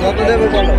কত দেবে বলো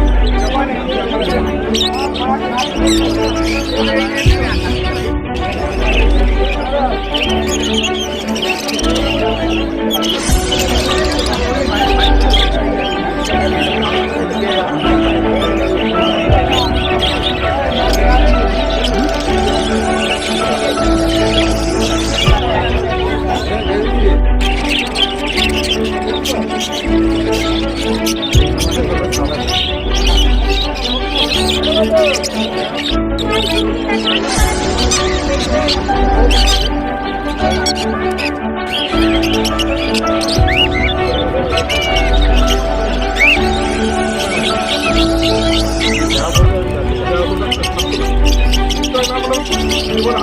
我了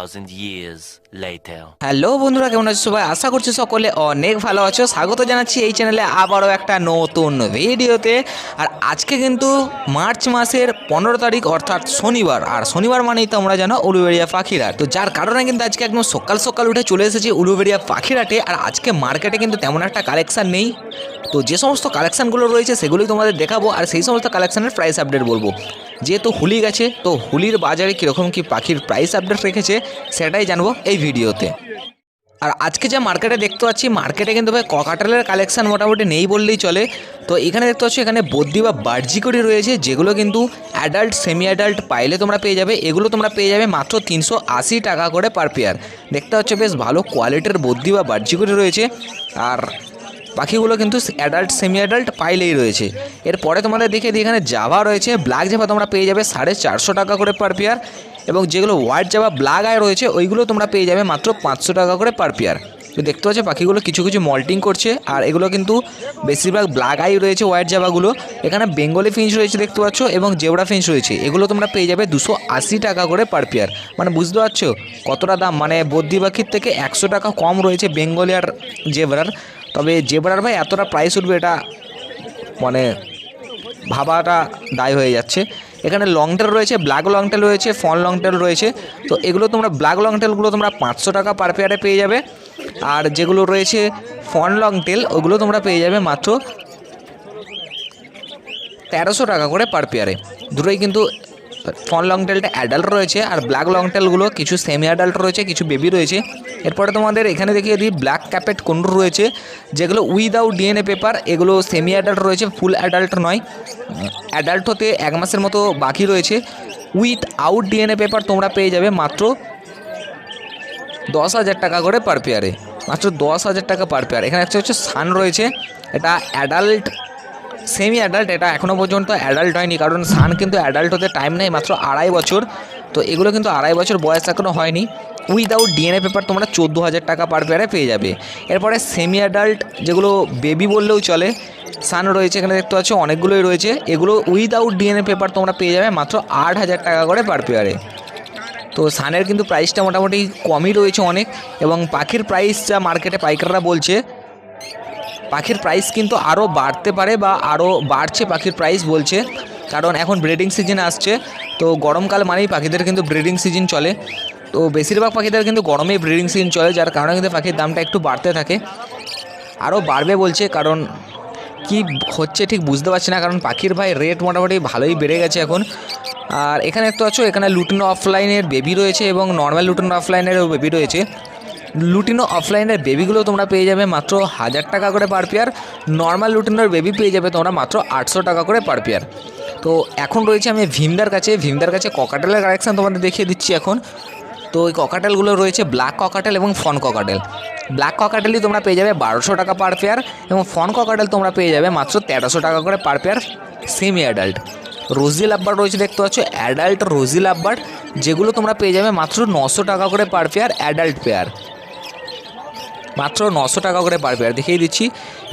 2000 years later. Hello বন্ধুরা, কেমন আছো সবাই? আশা করছি সকলে অনেক ভালো আছো। স্বাগত জানাচ্ছি এই চ্যানেলে আবারও একটা নতুন ভিডিওতে আর আজকে কিন্তু মার্চ মাসের পনেরো তারিখ, অর্থাৎ শনিবার। আর শনিবার মানেই তো আমরা জানো উলুবেড়িয়া পাখিরা। তো যার কারণে কিন্তু আজকে একদম সকাল সকাল উঠে চলে এসেছি উলুবেড়িয়া পাখিরাটে। আর আজকে মার্কেটে কিন্তু তেমন একটা কালেকশান নেই। তো যে সমস্ত কালেকশানগুলো রয়েছে, সেগুলোই তোমাদের দেখাবো। আর সেই সমস্ত কালেকশানের প্রাইস আপডেট বলব। যেহেতু হুলি গেছে, তো হুলির বাজারে কীরকম কি পাখির প্রাইস আপডেট রেখেছে, সেটাই জানব এই ভিডিওতে। আর আজকে যা মার্কেটে দেখতে পাচ্ছি মার্কেটে কিন্তু ভাই ককাটালের কালেকশান মোটামুটি নেই বললেই চলে। তো এখানে দেখতে পাচ্ছি, এখানে বদ্যি বা বার্জিকড়ি রয়েছে, যেগুলো কিন্তু অ্যাডাল্ট সেমি অ্যাডাল্ট পাইলে তোমরা পেয়ে যাবে। এগুলো তোমরা পেয়ে যাবে মাত্র তিনশো আশি টাকা করে পার পেয়ার দেখতে পাচ্ছ, বেশ ভালো কোয়ালিটির বদ্যি বা বার্জিকড়ি রয়েছে। আর পাখিগুলো কিন্তু অ্যাডাল্ট সেমি অ্যাডাল্ট পাইলেই রয়েছে। এরপরে তোমাদের দেখে দিই, এখানে জাভা রয়েছে ব্ল্যাক জাভা তোমরা পেয়ে যাবে সাড়ে চারশো টাকা করে পার পেয়ার এবং যেগুলো হোয়াইট জাভা ব্ল্যাক আয় রয়েছে, ওইগুলো তোমরা পেয়ে যাবে মাত্র পাঁচশো টাকা করে পার পেয়ার তো দেখতে পাচ্ছ পাখিগুলো কিছু কিছু মল্টিং করছে আর এগুলো কিন্তু বেশিরভাগ ব্ল্যাক আই রয়েছে হোয়াইট জাভাগুলো এখানে বেঙ্গলি ফিঞ্চ রয়েছে দেখতে পাচ্ছ এবং জেবড়া ফিঞ্চ রয়েছে। এগুলো তোমরা পেয়ে যাবে দুশো আশি টাকা করে পার পেয়ার মানে বুঝতে পারছ কতটা দাম? মানে বদ্যি পাখির থেকে একশো টাকা কম রয়েছে বেঙ্গলি আর জেবরার তবে যে জেবরার ভাই এতটা প্রাইস উঠবে এটা মানে ভাবাটা দায় হয়ে যাচ্ছে। এখানে লং টেল রয়েছে ব্ল্যাক লং টেল রয়েছে ফন লং টেল রয়েছে। তো এগুলো তোমরা ব্ল্যাক লং টেলগুলো তোমরা পাঁচশো টাকা পার পেয়ারে পেয়ে যাবে। আর যেগুলো রয়েছে ফন লং টেল ওগুলো তোমরা পেয়ে যাবে মাত্র তেরোশো টাকা করে পার পেয়ারে দুটোই কিন্তু ফন লং টেলটা অ্যাডাল্ট রয়েছে আর ব্ল্যাক লং টেলগুলো কিছু সেমি অ্যাডাল্ট রয়েছে, কিছু বেবি রয়েছে। এরপরে তোমাদের এখানে দেখিয়ে দিই ব্ল্যাক ক্যাপেট কোন রয়েছে, যেগুলো উইদাউট ডিএনএ পেপার এগুলো সেমি অ্যাডাল্ট রয়েছে ফুল অ্যাডাল্ট নয়। অ্যাডাল্ট হতে এক মাসের মতো বাকি রয়েছে। উইথ আউট ডিএনএ পেপার তোমরা পেয়ে যাবে মাত্র দশ হাজার টাকা করে পার পেয়ারে মাত্র দশ হাজার টাকা পার পেয়ার এখানে একটা হচ্ছে সান রয়েছে, এটা অ্যাডাল্ট সেমি অ্যাডাল্ট এটা এখনও পর্যন্ত অ্যাডাল্ট হয়নি, কারণ সান কিন্তু অ্যাডাল্ট হতে টাইম নেই, মাত্র আড়াই বছর। তো এগুলো কিন্তু আড়াই বছর বয়স এখনও হয়নি। উইদাউট ডিএনএ পেপার তোমরা চোদ্দ হাজার টাকা পার পেয়ারে পেয়ে যাবে। এরপরে সেমি অ্যাডাল্ট যেগুলো বেবি বললেও চলে, সান রয়েছে, এখানে দেখতে পাচ্ছ অনেকগুলোই রয়েছে। এগুলো উইদাউট ডিএনএ পেপার তোমরা পেয়ে যাবে মাত্র আট হাজার টাকা করে পার পেয়ারে তো সানের কিন্তু প্রাইসটা মোটামুটি কমই রয়েছে অনেক, এবং পাখির প্রাইস যা মার্কেটে পাইকাররা বলছে পাখির প্রাইস কিন্তু আরও বাড়তে পারে বা আরও বাড়ছে পাখির প্রাইস বলছে। কারণ এখন ব্রিডিং সিজন আসছে, তো গরমকাল মানেই পাখিদের কিন্তু ব্রিডিং সিজন চলে। তো বেশিরভাগ পাখিদের কিন্তু গরমেই ব্রিডিং সিজন চলে, যার কারণে কিন্তু পাখির দামটা একটু বাড়তে থাকে। আরও বাড়বে বলছে, কারণ কি হচ্ছে ঠিক বুঝতে পারছি না, কারণ পাখির ভাই রেট মোটামুটি ভালোই বেড়ে গেছে এখন। আর এখানে একটু আছো এখানে লুটিনো অফলাইনের বেবি রয়েছে এবং নর্মাল লুটিনো অফলাইনেরও বেবি রয়েছে। লুটিনো অফলাইনের বেবিগুলো তোমরা পেয়ে যাবে মাত্র হাজার টাকা করে পার পেয়ার নর্মাল লুটিনোর বেবি পেয়ে যাবে তোমরা মাত্র আটশো টাকা করে পার পেয়ার তো এখন রয়েছে আমি ভিমদার কাছে। ভিমদার কাছে ককাটেলের কালেকশান তোমাদের দেখিয়ে দিচ্ছি এখন। তো ওই ককাটেলগুলো রয়েছে ব্ল্যাক ককাটেল এবং ফন ককাটেল ব্ল্যাক ককাটেলই তোমরা পেয়ে যাবে বারোশো টাকা পার পেয়ার এবং ফন ককাটেল তোমরা পেয়ে যাবে মাত্র তেরোশো টাকা করে per pair semi adult rosy lovebird রয়েছে দেখতে পাচ্ছ অ্যাডাল্ট রোজি লাভবার যেগুলো তোমরা পেয়ে যাবে মাত্র নশো টাকা করে পার পেয়ার অ্যাডাল্ট পেয়ার মাত্র নশো টাকা করে পার পেয়ার দেখিয়ে দিচ্ছি।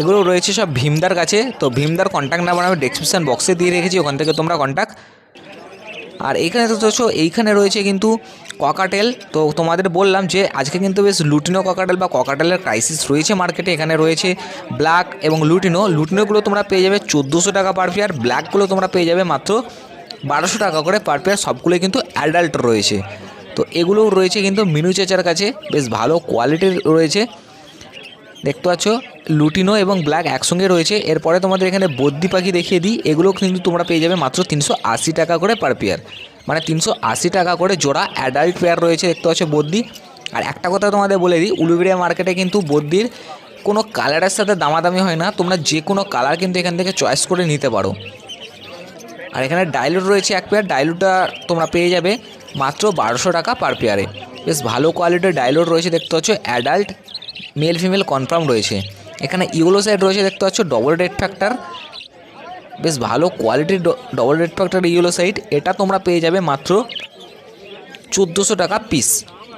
এগুলো রয়েছে সব ভীমদার কাছে। তো ভীমদার কন্ট্যাক্ট নাম্বার আমি ডেসক্রিপশান বক্সে দিয়ে রেখেছি, ওখান থেকে তোমরা কন্ট্যাক্ট আর এইখানে তো দেখছ, এইখানে রয়েছে কিন্তু ককাটেল তো তোমাদের বললাম যে, আজকে কিন্তু বেশ লুটিনো ককাটেল বা ককাটেলের ক্রাইসিস রয়েছে মার্কেটে এখানে রয়েছে ব্ল্যাক এবং লুটিনো। লুটিনোগুলো তোমরা পেয়ে যাবে চোদ্দোশো টাকা পার পেয়ার ব্ল্যাকগুলো তোমরা পেয়ে যাবে মাত্র বারোশো টাকা করে পার পেয়ার সবগুলোই কিন্তু অ্যাডাল্ট রয়েছে। তো এগুলোও রয়েছে কিন্তু মিনু চেচার কাছে। বেশ ভালো কোয়ালিটির রয়েছে। দেখতে পাচ্ছ? লুটিনো এবং ব্ল্যাক একসঙ্গে রয়েছে। এরপরে তোমাদের এখানে বদ্যি পাখি দেখিয়ে দিই। এগুলো কিন্তু তোমরা পেয়ে যাবে মাত্র তিনশো আশি টাকা করে পার পেয়ার মানে তিনশো আশি টাকা করে জোড়া অ্যাডাল্ট পেয়ার রয়েছে, দেখতে পাচ্ছ বদ্যি আর একটা কথা তোমাদের বলে দিই, উলুবেড়িয়া মার্কেটে কিন্তু বদ্যির কোনো কালারের সাথে দামাদামি হয় না। তোমরা যে কোনো কালার কিন্তু এখান থেকে চয়েস করে নিতে পারো। আর এখানে ডাইলুট রয়েছে এক পেয়ার ডাইলুটটা তোমরা পেয়ে যাবে মাত্র বারোশো টাকা পার পেয়ারে বেশ ভালো কোয়ালিটির ডাইলুট রয়েছে, দেখতে পাচ্ছ অ্যাডাল্ট মেল ফিমেল কনফার্ম রয়েছে। এখানে ইউলো সাইড রয়েছে, দেখতে পাচ্ছ ডবল রেড ফ্যাক্টর বেশ ভালো কোয়ালিটির double red factor yellow side এটা তোমরা পেয়ে যাবে মাত্র চোদ্দোশো টাকা পিস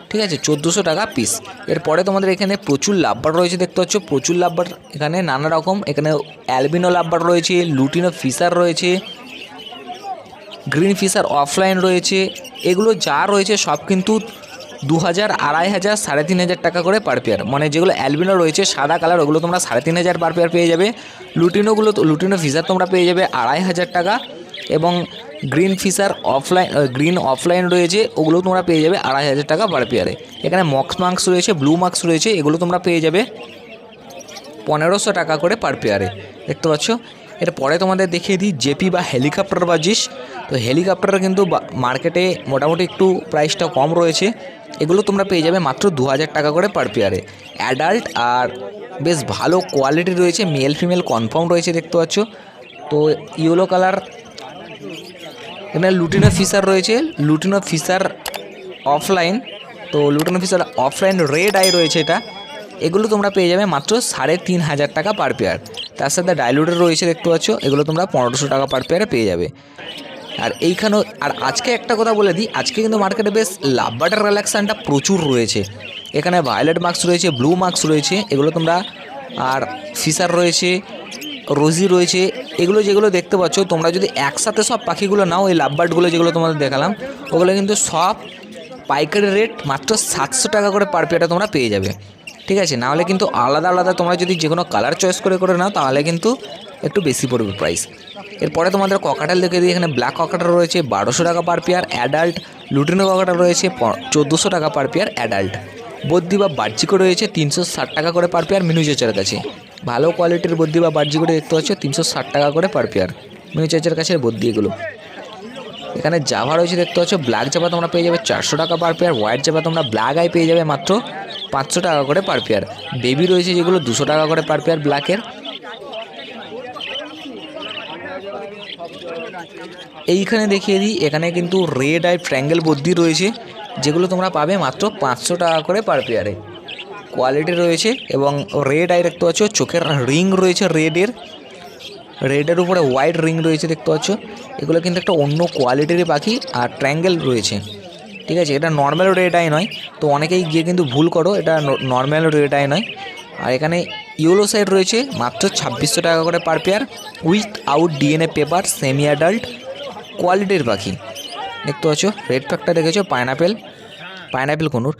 ঠিক আছে, চোদ্দোশো টাকা পিস এরপরে তোমাদের এখানে প্রচুর লাভবার রয়েছে, দেখতে পাচ্ছ, প্রচুর লাভবার। এখানে নানা রকম, এখানে অ্যালবিনো লাভবার রয়েছে লুটিনো ফিসার রয়েছে গ্রিন ফিশার অফলাইন রয়েছে। এগুলো যা রয়েছে সব কিন্তু দু হাজার আড়াই হাজার, সাড়ে তিন হাজার টাকা করে পার পেয়ার মানে যেগুলো অ্যালবিনো রয়েছে, সাদা কালার ওগুলো তোমরা সাড়ে তিন হাজার পার পেয়ার পেয়ে যাবে। লুটিনোগুলো, লুটিনো ফিশার তোমরা পেয়ে যাবে আড়াই হাজার টাকা। এবং green Fischer opaline green opaline রয়েছে ওগুলো তোমরা পেয়ে যাবে আড়াই হাজার টাকা পার পেয়ারে এখানে মক্স মার্কস রয়েছে ব্লু মার্কস রয়েছে, এগুলো তোমরা পেয়ে যাবে পনেরোশো টাকা করে পার পেয়ারে দেখতে পাচ্ছ? এরপরে তোমাদের দেখিয়ে দিই, জেপি বা হেলিকপ্টার বাজিস। তো হেলিকপ্টার কিন্তু মার্কেটে মোটামুটি একটু প্রাইসটা কম রয়েছে। এগুলো তোমরা পেয়ে যাবে মাত্র দু হাজার টাকা করে পার পেয়ারে অ্যাডাল্ট আর বেশ ভালো কোয়ালিটি রয়েছে মেল ফিমেল কনফার্ম রয়েছে দেখতে পাচ্ছ। তো ইয়েলো কালার এখানে লুটিনো ফিশার রয়েছে। লুটিনো ফিশার অফলাইন তো lutino Fischer opaline red eye রয়েছে এটা। এগুলো তোমরা পেয়ে যাবে মাত্র সাড়ে তিন হাজার টাকা পার পেয়ার তার সাথে ডাইলুটের রয়েছে দেখতে পাচ্ছ। এগুলো তোমরা পনেরোশো টাকা পার পেয়ারে পেয়ে যাবে। আর এইখানেও আর আজকে একটা কথা বলে দিই, আজকে কিন্তু মার্কেটে বেশ লাভ বাটার কালেকশানটা প্রচুর রয়েছে। এখানে ভায়োলেট মার্কস রয়েছে ব্লু মার্কস রয়েছে, এগুলো তোমরা, আর ফিসার রয়েছে রোজি রয়েছে, এগুলো যেগুলো দেখতে পাচ্ছ, তোমরা যদি একসাথে সব পাখিগুলো নাও, এই লাভবার্ডগুলো যেগুলো তোমাদের দেখালাম, ওগুলো কিন্তু সব পাইকারি রেট মাত্র সাতশো টাকা করে পার পেয়ারটা তোমরা পেয়ে যাবে। ঠিক আছে? নাহলে কিন্তু আলাদা আলাদা তোমরা যদি যে কোনো কালার চয়েস করে করে নাও, তাহলে কিন্তু একটু বেশি পড়বে প্রাইস এরপরে তোমাদের ককাটাল দেখে দিই। এখানে ব্ল্যাক ককাটাল রয়েছে, বারোশো টাকা per pair adult lutino cockatiel রয়েছে চোদ্দোশো টাকা পার পেয়ার অ্যাডাল্ট বদ্যি বা বাহ্যিকও রয়েছে, তিনশো ষাট টাকা করে পার পেয়ার মিনু চেচার কাছে। ভালো কোয়ালিটির বদ্যি বা বাহ্যিকটা দেখতে পাচ্ছ, তিনশো ষাট টাকা করে পার পেয়ার মিনু চেচার কাছে বদ্যি এগুলো। এখানে জাভা রয়েছে, দেখতে পাচ্ছ ব্ল্যাক জাভা তোমরা পেয়ে যাবে চারশো টাকা পার পেয়ার হোয়াইট জাভা তোমরা ব্ল্যাক আই পেয়ে যাবে মাত্র পাঁচশো টাকা করে পার পেয়ার বেবি রয়েছে যেগুলো দুশো টাকা করে পার পেয়ার ব্ল্যাকের এইখানে দেখিয়ে দিই, এখানে কিন্তু রেড আই ট্র্যাঙ্গেল বদ্যি রয়েছে, যেগুলো তোমরা পাবে মাত্র পাঁচশো টাকা করে পার পেয়ারে কোয়ালিটি রয়েছে এবং রেড আই দেখতে পাচ্ছ, চোখের রিং রয়েছে রেডের রেডের উপরে হোয়াইট রিং রয়েছে দেখতে পাচ্ছ, এগুলো কিন্তু একটা অন্য কোয়ালিটির পাখি আর ট্র্যাঙ্গেল রয়েছে। ঠিক আছে, এটা নর্মাল রেড আই নয়, তো অনেকেই গিয়ে কিন্তু ভুল করো, এটা নর্মাল রেড আই নয়। আর এখানে ইউলো সাইড রয়েছে, মাত্র ছাব্বিশশো টাকা করে per pair without DNA paper semi adult কোয়ালিটির পাখি। দেখতে পাচ্ছ রেড ফ্যাক্টর দেখেছ পাইনাপেল পাইনাপেল কনুর।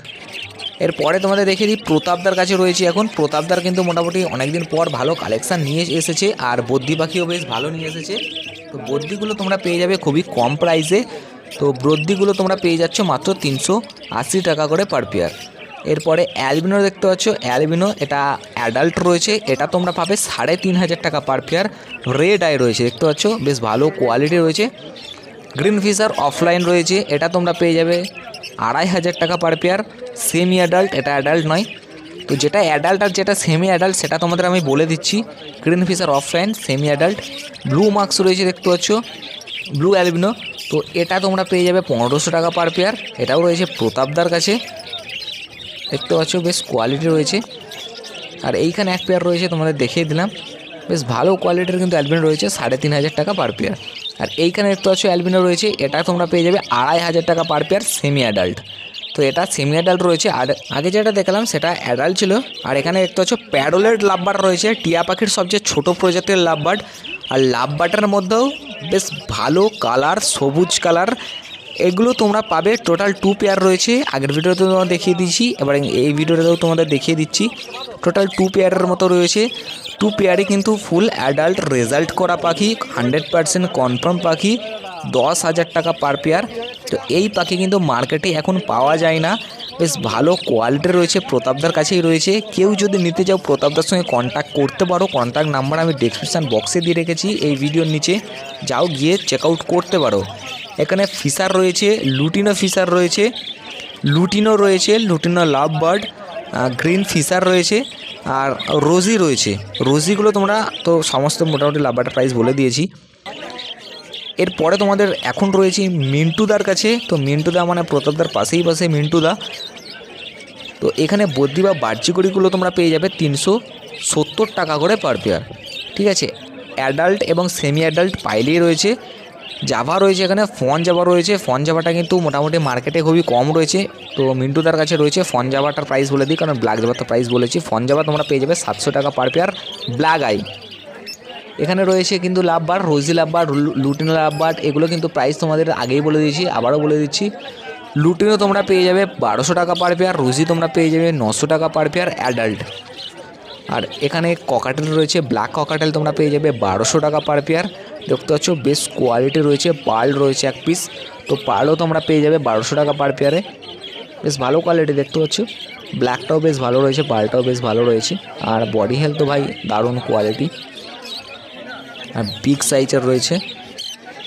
এরপরে তোমাদের দেখে দিই, প্রতাপদার কাছে রয়েছে এখন। প্রতাপদার কিন্তু মোটামুটি অনেকদিন পর ভালো কালেকশান নিয়ে এসেছে, আর বদ্যি পাখিও বেশ ভালো নিয়ে এসেছে। তো বদ্যিগুলো তোমরা পেয়ে যাবে খুবই কম প্রাইসে তো বদ্যিগুলো তোমরা পেয়ে যাচ্ছ মাত্র তিনশো আশি টাকা করে পার পেয়ার এরপরে অ্যালবিনো দেখতে পাচ্ছ। অ্যালবিনো, এটা অ্যাডাল্ট রয়েছে। এটা তোমরা পাবে সাড়ে তিন হাজার টাকা পার পেয়ার রেড আই রয়েছে, দেখতে পাচ্ছ? বেশ ভালো কোয়ালিটি রয়েছে। গ্রিন ফিশার অফলাইন রয়েছে। এটা তোমরা পেয়ে যাবে আড়াই হাজার টাকা পার পেয়ার সেমি অ্যাডাল্ট এটা অ্যাডাল্ট নয়। তো যেটা অ্যাডাল্ট আর যেটা সেমি অ্যাডাল্ট সেটা তোমাদের আমি বলে দিচ্ছি। Green Fischer opaline semi adult blue masks রয়েছে, দেখতে পাচ্ছ? ব্লু অ্যালবিনো তো এটা তোমরা পেয়ে যাবে পনেরোশো টাকা পার পেয়ার এটাও রয়েছে প্রতাপদার কাছে। দেখতে পাচ্ছ, বেশ কোয়ালিটি রয়েছে। আর এইখানে এক পেয়ার রয়েছে, তোমাদের দেখিয়ে দিলাম। বেশ ভালো কোয়ালিটির কিন্তু অ্যালবিনো রয়েছে, সাড়ে তিন হাজার টাকা পার পেয়ার আর এইখানে দেখতে পাচ্ছ অ্যালবিনো রয়েছে, এটা তোমরা পেয়ে যাবে আড়াই হাজার টাকা পার পেয়ার সেমি অ্যাডাল্ট তো এটা সেমি অ্যাডাল্ট রয়েছে, আর আগে যেটা দেখলাম, সেটা অ্যাডাল্ট ছিল। আর এখানে দেখতে পাচ্ছ প্যাডোলের লাভবার্ড রয়েছে, টিয়া পাখির সবচেয়ে ছোট প্রজাতির লাভবার্ড আর লাভবার্ডের মধ্যেও বেশ ভালো কালার সবুজ কালার এগুলো তোমরা পাবে। টোটাল টু পেয়ার রয়েছে। আগের ভিডিওতে তোমরা দেখিয়ে দিচ্ছি এবার এই ভিডিওতেও তোমাদের দেখিয়ে দিচ্ছি। টোটাল টু পেয়ারের মতো রয়েছে। টু পেয়ারে কিন্তু ফুল অ্যাডাল্ট রেজাল্ট করা পাখি। হান্ড্রেড পারসেন্ট কনফার্ম পাখি। দশ হাজার টাকা পার পেয়ার তো এই পাখি কিন্তু মার্কেটে এখন পাওয়া যায় না। বেশ ভালো কোয়ালিটির রয়েছে, প্রতাপদার কাছেই রয়েছে। কেউ যদি নিতে চাও, প্রতাপদার সঙ্গে কন্ট্যাক্ট করতে পারো। কন্ট্যাক্ট নাম্বার আমি ডিসক্রিপশান বক্সে দিয়ে রেখেছি এই ভিডিওর নিচে। যাও গিয়ে চেক আউট করতে পারো। এখানে ফিশার রয়েছে লুটিনো ফিশার রয়েছে লুটিনো রয়েছে lutino love bird green Fischer রয়েছে, আর রোজি রয়েছে। রোজিগুলো তোমরা তো সমস্ত মোটামুটি লাভ বার্ডের প্রাইস বলে দিয়েছি। এরপরে তোমাদের এখন রয়েছে মিন্টুদার কাছে। তো মিন্টুদা মানে প্রতাপদার পাশেই পাশে মিন্টুদা। তো এখানে বদ্রি বা বাহ্যিকড়িগুলো তোমরা পেয়ে যাবে তিনশো সত্তর টাকা করে পার পেয়ার ঠিক আছে? অ্যাডাল্ট এবং সেমি অ্যাডাল্ট পাইলেই রয়েছে। জাভা রয়েছে এখানে ফন জাভা রয়েছে। ফন জাভাটা কিন্তু মোটামুটি মার্কেটে খুবই কম রয়েছে। তো মিন্টুদার কাছে রয়েছে ফন জাভাটার প্রাইস বলে দিই, কারণ ব্ল্যাক জাভার তো প্রাইস বলেছি। ফন জাভা তোমরা পেয়ে যাবে সাতশো টাকা পার পেয়ার ব্ল্যাক আই এখানে রয়েছে কিন্তু লাভবার, রোজি লাভবার লুটিনো লাভবার, এগুলো কিন্তু প্রাইস তোমাদের আগেই বলে দিয়েছি, আবারও বলে দিচ্ছি। লুটিনো তোমরা পেয়ে যাবে বারোশো টাকা পার পেয়ার রোজি তোমরা পেয়ে যাবে নশো টাকা পার পেয়ার অ্যাডাল্ট আর এখানে ককাটেল রয়েছে ব্ল্যাক ককাটেল তোমরা পেয়ে যাবে বারোশো টাকা পার পেয়ার দেখতে পাচ্ছ, বেশ কোয়ালিটি রয়েছে পার্ল রয়েছে এক পিস তো পার্লও তোমরা পেয়ে যাবে বারোশো টাকা পার পেয়ারে বেশ ভালো কোয়ালিটি দেখতে পাচ্ছ? ব্ল্যাকটাও বেশ ভালো রয়েছে পার্লটাও বেশ ভালো রয়েছে। আর বডি হেলথ তো ভাই দারুণ কোয়ালিটি বিগ সাইজের রয়েছে।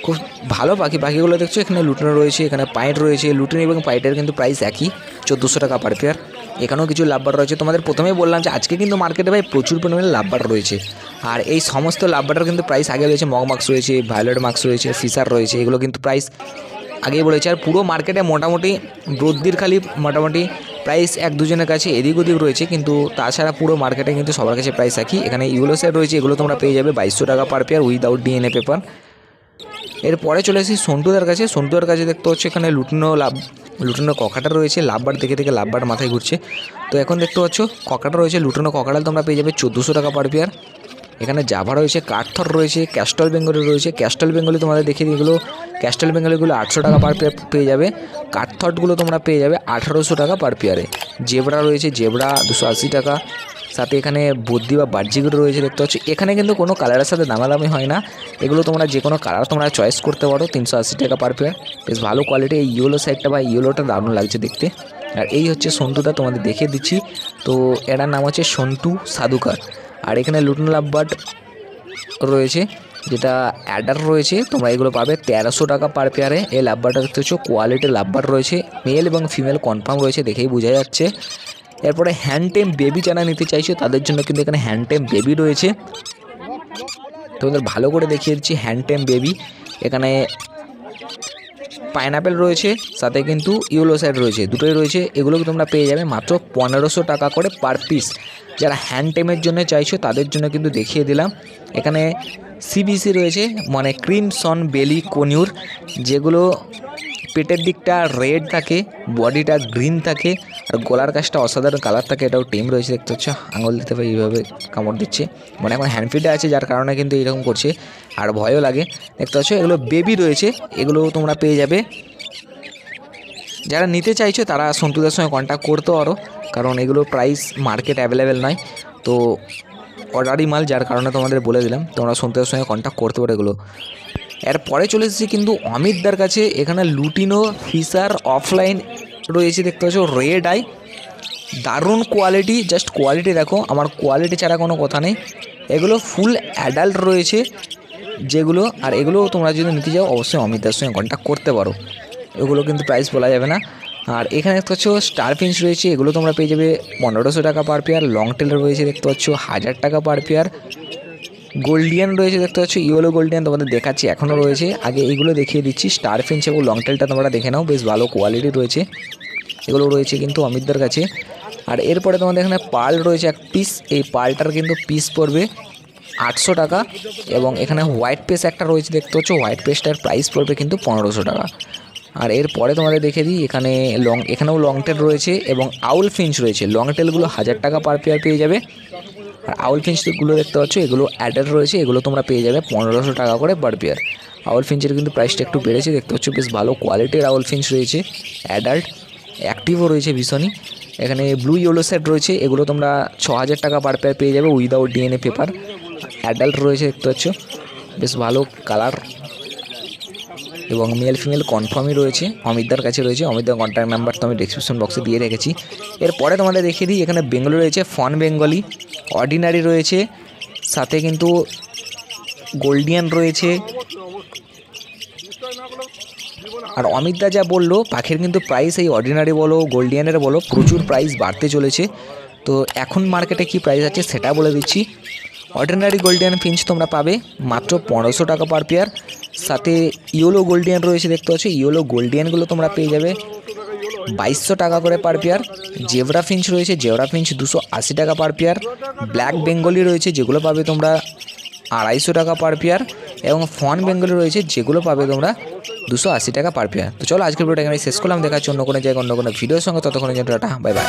খুব ভালো পাখি। পাখিগুলো দেখছ, এখানে লুটিনো রয়েছে, এখানে পাইট রয়েছে। লুটিন এবং পাইটের কিন্তু প্রাইস একই, চোদ্দোশো টাকা পার পেয়ার এখানেও কিছু লাভবার রয়েছে। তোমাদের প্রথমেই বললাম যে আজকে কিন্তু মার্কেটে ভাই প্রচুর পরিমাণে লাভবার রয়েছে। আর এই সমস্ত লাভবারটার কিন্তু প্রাইস আগে রয়েছে। মগ মার্কস রয়েছে ভায়োলেট মার্কস রয়েছে ফিসার রয়েছে, এগুলো কিন্তু প্রাইস আগেই বলেছে। আর পুরো মার্কেটে মোটামুটি ব্রদ্দির খালি মোটামুটি প্রাইস এক দুজনের কাছে এদিক ওদিক রয়েছে, কিন্তু তাছাড়া পুরো মার্কেটে কিন্তু সবার কাছে প্রাইস একই। এখানে ইউলো সেট রয়েছে, এগুলো তোমরা পেয়ে যাবে বাইশশো টাকা per pair without DNA paper এরপরে চলে এসেছি সন্টুদার কাছে। সন্টুদার কাছে দেখতে হচ্ছে এখানে লুটনো লাভ, লুটনো ককাটা রয়েছে, লাভবার দেখে দেখে লাভবার মাথায় ঘুরছে। তো এখন দেখতে পাচ্ছ, ককাটা রয়েছে, লুটনো ককাটাল তোমরা পেয়ে যাবে চোদ্দোশো টাকা পার পেয়ার এখানে জাভা রয়েছে কাঠথর রয়েছে ক্যাস্টল বেঙ্গলি রয়েছে। ক্যাস্টল বেঙ্গলি তোমাদের দেখে দিই এগুলো। ক্যাস্টল বেঙ্গলিগুলো আটশো টাকা পার পেয়ার পেয়ে যাবে। কাঠথটগুলো তোমরা পেয়ে যাবে আঠারোশো টাকা পার পেয়ারে জেবরা রয়েছে জেবরা দুশো আশি টাকা। সাথে এখানে বুদ্ধি বা বাহ্যিকগুলো রয়েছে, দেখতে পাচ্ছ। এখানে কিন্তু কোনো কালারের সাথে দামাদামি হয় না। এগুলো তোমরা যে কোনো কালার তোমরা চয়েস করতে পারো, তিনশো আশি টাকা পার পেয়ার বেশ ভালো কোয়ালিটি এই ইয়েলো সাইডটা বা ইয়েলোটা দারুণ লাগছে দেখতে। আর এই হচ্ছে সন্টুটা তোমাদের দেখিয়ে দিচ্ছি। তো এটার নাম হচ্ছে সন্টু সাধুকার। আর এখানে লুটন লাভবার্ড রয়েছে, যেটা অ্যাডার রয়েছে, তোমরা এগুলো পাবে তেরোশো টাকা পার পেয়ারে এই লাভবারটা দেখতে পাচ্ছ কোয়ালিটির লাভবার রয়েছে মেল এবং ফিমেল কনফার্ম রয়েছে, দেখেই বোঝা যাচ্ছে। এরপরে হ্যান্ডটেম বেবি যারা নিতে চাইছো, তাদের জন্য কিন্তু এখানে হ্যান্ডটেম বেবি রয়েছে। তোমাদের ভালো করে দেখিয়ে দিচ্ছি হ্যান্ডটেম বেবি এখানে পাইনাপেল রয়েছে, সাথে কিন্তু ইউলো সাইড রয়েছে, দুটোই রয়েছে, এগুলোকে তোমরা পেয়ে যাবে মাত্র পনেরোশো টাকা করে পার পিস যারা হ্যান্ড টেমের জন্য চাইছো, তাদের জন্য কিন্তু দেখিয়ে দিলাম। এখানে সিবিসি রয়েছে মানে ক্রিমসন বেলি কনিউর যেগুলো পেটের দিকটা রেড থাকে বডিটা গ্রিন থাকে, আর গলার কাছটা অসাধারণ কালার থাকে, এটাও টিম রয়েছে, দেখতে হচ্ছে আঙুল দিতে পারে এইভাবে কামড় দিচ্ছে। মানে এখন হ্যান্ডফিডে আছে, যার কারণে কিন্তু এরকম করছে, আর ভয়ও লাগে। দেখতে পাচ্ছ, এগুলো বেবি রয়েছে, এগুলো তোমরা পেয়ে যাবে। যারা নিতে চাইছো, তারা সন্তুদের সঙ্গে কন্ট্যাক্ট করতে পারো, কারণ এগুলো প্রাইস মার্কেট অ্যাভেলেবেল নয়। তো অর্ডারি মাল, যার কারণে তোমাদের বলে দিলাম, তোমরা সন্তুদের সঙ্গে কন্ট্যাক্ট করতে পারো এগুলো। এরপরে চলে এসেছি কিন্তু অমিতদার কাছে। এখানে লুটিনো ফিসার অফলাইন রয়েছে, দেখতে পাচ্ছ, রেড আই। দারুণ কোয়ালিটি জাস্ট কোয়ালিটি দেখো, আমার কোয়ালিটি ছাড়া কোনো কথা নেই। এগুলো ফুল অ্যাডাল্ট রয়েছে যেগুলো, আর এগুলো তোমরা যদি নিতে যাও, অবশ্যই অমিতদার সঙ্গে কন্ট্যাক্ট করতে পারো। এগুলো কিন্তু প্রাইস বলা যাবে না। আর এখানে দেখতে পাচ্ছ স্টার ফিন্স রয়েছে, এগুলো তোমরা পেয়ে যাবে পনেরোশো টাকা পার পেয়ার লং টেল রয়েছে, দেখতে পাচ্ছ, হাজার টাকা পার পেয়ার গোল্ডিয়ান রয়েছে, দেখতে পাচ্ছ, ইয়েলো গোল্ডিয়ান তোমাদের দেখাচ্ছি, এখনও রয়েছে। আগে এইগুলো দেখিয়ে দিচ্ছি স্টার ফিন্স এবং লং টেলটা তোমরা দেখে নাও, বেশ ভালো কোয়ালিটি রয়েছে। এগুলো রয়েছে কিন্তু অমিতদের কাছে। আর এরপরে তোমাদের এখানে পাল রয়েছে এক পিস এই পালটার কিন্তু পিস পড়বে আটশো টাকা এবং এখানে হোয়াইট পেস একটা রয়েছে, দেখতে পাচ্ছ হোয়াইট পেসটার প্রাইস পড়বে কিন্তু পনেরোশো টাকা। আর এরপরে তোমাদের দেখে দিই, এখানে লং এখানেও লং টেল রয়েছে এবং আউল ফিঞ্চ রয়েছে। লং টেলগুলো হাজার টাকা পার পেয়ার পেয়ে যাবে। আর আউল ফিঞ্চগুলো দেখতে পাচ্ছ, এগুলো অ্যাডাল্ট রয়েছে, এগুলো তোমরা পেয়ে যাবে পনেরোশো টাকা করে পার পেয়ার আউল ফিঞ্চের কিন্তু প্রাইসটা একটু বেড়েছে, দেখতে পাচ্ছ বেশ ভালো কোয়ালিটির আউল ফিঞ্চ রয়েছে অ্যাডাল্ট অ্যাক্টিভও রয়েছে ভীষণই। এখানে ব্লু ইয়েলো সেট রয়েছে, এগুলো তোমরা ছ হাজার টাকা পার পেয়ার পেয়ে যাবে উইদাউট ডিএনএ পেপার অ্যাডাল্ট রয়েছে, দেখতে পাচ্ছ, বেশ ভালো কালার এবং মেল ফিমেল কনফার্মই রয়েছে। অমিতদার কাছে রয়েছে। অমিতদার কন্ট্যাক্ট নাম্বার তো আমি ডিসক্রিপশন বক্সে দিয়ে রেখেছি। এরপরে তোমাদের দেখিয়ে দিই, এখানে বেঙ্গলি রয়েছে ফন বেঙ্গলি অর্ডিনারি রয়েছে, সাথে কিন্তু গোল্ডিয়ান রয়েছে। আর অমিতদা যা বলল, পাখির কিন্তু প্রাইস এই অর্ডিনারি বলো গোল্ডিয়ানের বলো, প্রচুর প্রাইস বাড়তে চলেছে। তো এখন মার্কেটে কি প্রাইস আছে সেটা বলে দিচ্ছি। অর্ডিনারি গোল্ডিয়ান ফিঞ্চ তোমরা পাবে। মাত্র পনেরোশো টাকা পার পেয়ার সাথে ইয়োলো গোল্ডিয়ান রয়েছে, দেখতে পাচ্ছ? ইয়োলো গোল্ডিয়ানগুলো তোমরা পেয়ে যাবে। বাইশশো টাকা করে পার পেয়ার জেবরা ফিঞ্চ রয়েছে, জেবরা ফিঞ্চ দুশো আশি টাকা পার পেয়ার ব্ল্যাক বেঙ্গলি রয়েছে, যেগুলো পাবে তোমরা আড়াইশো টাকা পার পেয়ার এবং ফন বেঙ্গলি রয়েছে, যেগুলো পাবে তোমরা দুশো আশি টাকা পার পেয়ার তো চলো আজকের ভিডিওটা এখানে শেষ করলাম। দেখাচ্ছি অন্য কোনো জায়গায়, অন্য কোনো ভিডিওর সঙ্গে। ততক্ষণের জন্য টাটা বাই বাই.